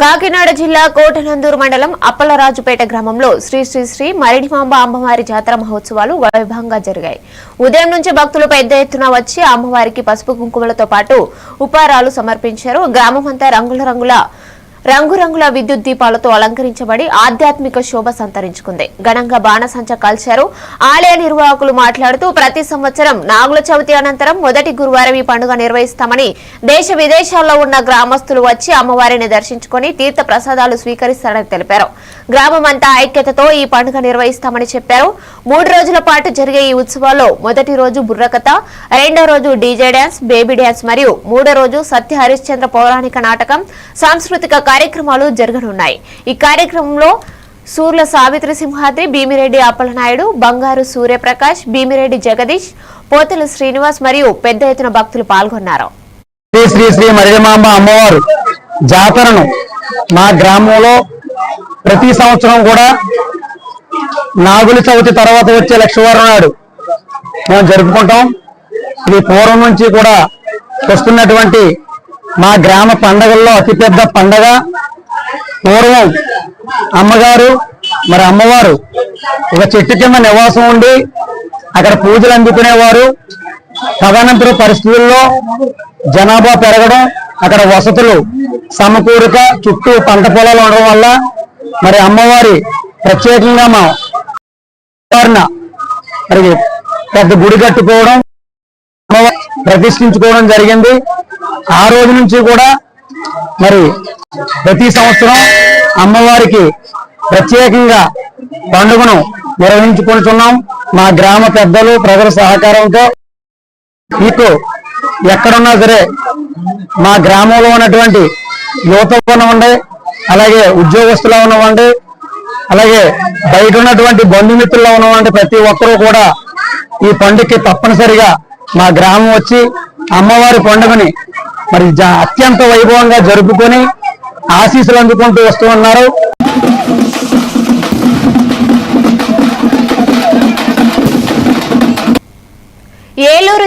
కాకినాడ జిల్లా కోటనందూరు మండలం అప్పలరాజుపేట గ్రామంలో శ్రీ శ్రీ శ్రీ మరిడిమాంబ అమ్మవారి జాతర మహోత్సవాలు వైభవంగా జరిగాయి. ఉదయం నుంచి భక్తులు పెద్ద ఎత్తున వచ్చి అమ్మవారికి పసుపు కుంకుమలతో పాటు ఉపారాలు సమర్పించారు. గ్రామమంతా రంగుల రంగుల రంగురంగుల విద్యుత్ దీపాలతో అలంకరించబడి ఆధ్యాత్మిక శోభ సంతరించుకుంది. ఘనంగా బాణసంచ కాల్చారు. ఆలయ నిర్వాహకులు మాట్లాడుతూ ప్రతి సంవత్సరం నాగుల చవితి అనంతరం మొదటి గురువారం ఈ పండుగ నిర్వహిస్తామని దేశ విదేశాల్లో ఉన్న గ్రామస్తులు వచ్చి అమ్మవారిని దర్శించుకుని తీర్థ ప్రసాదాలు స్వీకరిస్తారని తెలిపారు. గ్రామమంతా ఐక్యతతో ఈ పండుగ నిర్వహిస్తామని చెప్పారు. మూడు రోజుల పాటు జరిగే ఈ ఉత్సవాల్లో మొదటి రోజు బుర్రకథ రెండో రోజు డీజే డ్యాన్స్ బేబీ డ్యాన్స్ మరియు మూడో రోజు సత్య హరిశ్చంద్ర పౌరాణిక నాటకం సాంస్కృతిక కార్యక్రమాలు జరగనున్నాయి. ఈ కార్యక్రమంలో సూర్ల సావిత్రి సింహాద్రి భీమిరెడ్డి అప్పలనాయుడు బంగారు సూర్యప్రకాష్ భీమిరెడ్డి జగదీష్ పోతలు శ్రీనివాస్ మరియు పెద్ద ఎత్తున భక్తులు పాల్గొన్నారు. శ్రీ శ్రీ శ్రీ మరిగమాంబ అమ్మవారు జాతరను మా గ్రామంలో ప్రతి సంవత్సరం కూడా నాగుల చవితి తర్వాత వచ్చే లక్షవారం నాడు మేము జరుపుకుంటాం. ఇది పూర్వం నుంచి కూడా వస్తున్నటువంటి మా గ్రామ పండగల్లో అతిపెద్ద పండగ పూర్వం అమ్మగారు మరి అమ్మవారు ఒక చెట్టు కింద నివాసం ఉండి అక్కడ పూజలు అందుకునేవారు. తదనంతర పరిస్థితుల్లో జనాభా పెరగడం అక్కడ వసతులు సమకూరిక చుట్టూ పంట పొలాలు ఉండడం వల్ల మరి అమ్మవారి ప్రత్యేకంగా మా మరి పెద్ద గుడి కట్టుకోవడం ప్రతిష్ఠించుకోవడం జరిగింది. ఆ రోజు నుంచి కూడా మరి ప్రతి సంవత్సరం అమ్మవారికి ప్రత్యేకంగా పండుగను నిర్వహించుకుంటున్నాం. మా గ్రామ పెద్దలు ప్రజల సహకారంతో మీకు ఎక్కడున్నా సరే మా గ్రామంలో ఉన్నటువంటి యువత ఉన్నవండి అలాగే ఉద్యోగస్తులు ఉన్నవండి అలాగే బయట ఉన్నటువంటి బంధుమిత్రులు ఉన్నవండి ప్రతి ఒక్కరూ కూడా ఈ పండుగకి తప్పనిసరిగా మా గ్రామం వచ్చి అమ్మవారి పండుగని మరి జ- అత్యంత వైభవంగా జరుపుకొని ఆశీస్సులు అందుకుంటూ వస్తూ ఉన్నారు. ఏలూరు